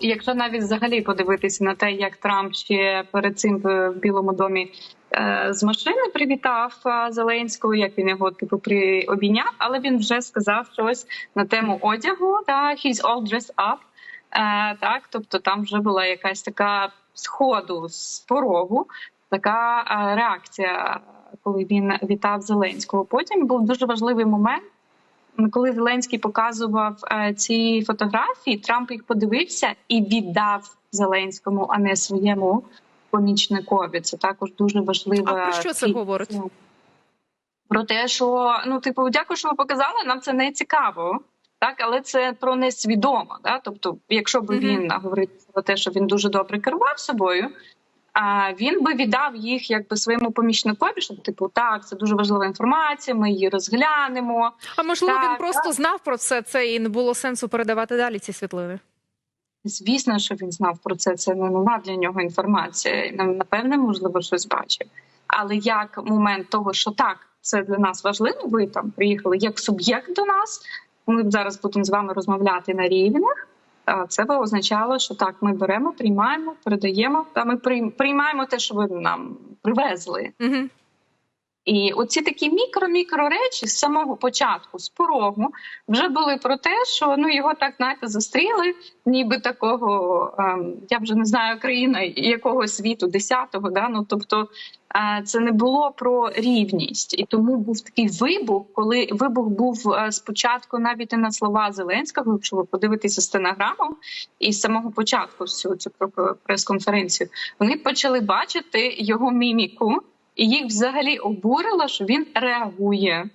Якщо навіть взагалі подивитися на те, як Трамп ще перед цим в Білому домі е, з машини привітав е, Зеленського, як він його типу при обійняв, але він вже сказав щось на тему одягу. Та he's all dressed up. Е, так, тобто там вже була якась така сходу з порогу, така реакція, коли він вітав Зеленського. Потім був дуже важливий момент. Коли Зеленський показував е, ці фотографії, Трамп їх подивився і віддав Зеленському, а не своєму помічникові. Це також дуже важливо. А про що це говорить? Про те, що ну, типу, дякую, що ви показали. Нам це не цікаво. Так, але це про несвідомо. Да? Тобто, якщо б він говорив про те, що він дуже добре керував собою, він би віддав їх якби своєму помічникові, щоб типу, так, це дуже важлива інформація, ми її розглянемо. А можливо, він Так, просто знав про це це і не було сенсу передавати далі ці світлини. Звісно, що він знав про це. Це не нова для нього інформація. Напевне, можливо, щось бачив. Але як момент того, що так, це для нас важливо, ви там приїхали як суб'єкт до нас. Ми зараз будемо з вами розмовляти на рівнях. Це би означало, що так, ми беремо, приймаємо, передаємо, та ми прийм- приймаємо те, що ви нам привезли. Угу. І оці такі мікро-мікро речі з самого початку, з порогу, вже були про те, що ну його так знаєте, зустріли, ніби такого, ем, я вже не знаю країна якого світу, десятого, да ну тобто е, це не було про рівність, і тому був такий вибух, коли вибух був е, спочатку навіть не на слова Зеленського, якщо ви подивитеся стенограму, і з самого початку всю цю прес-конференцію, вони почали бачити його міміку. І їх взагалі обурило, що він реагує.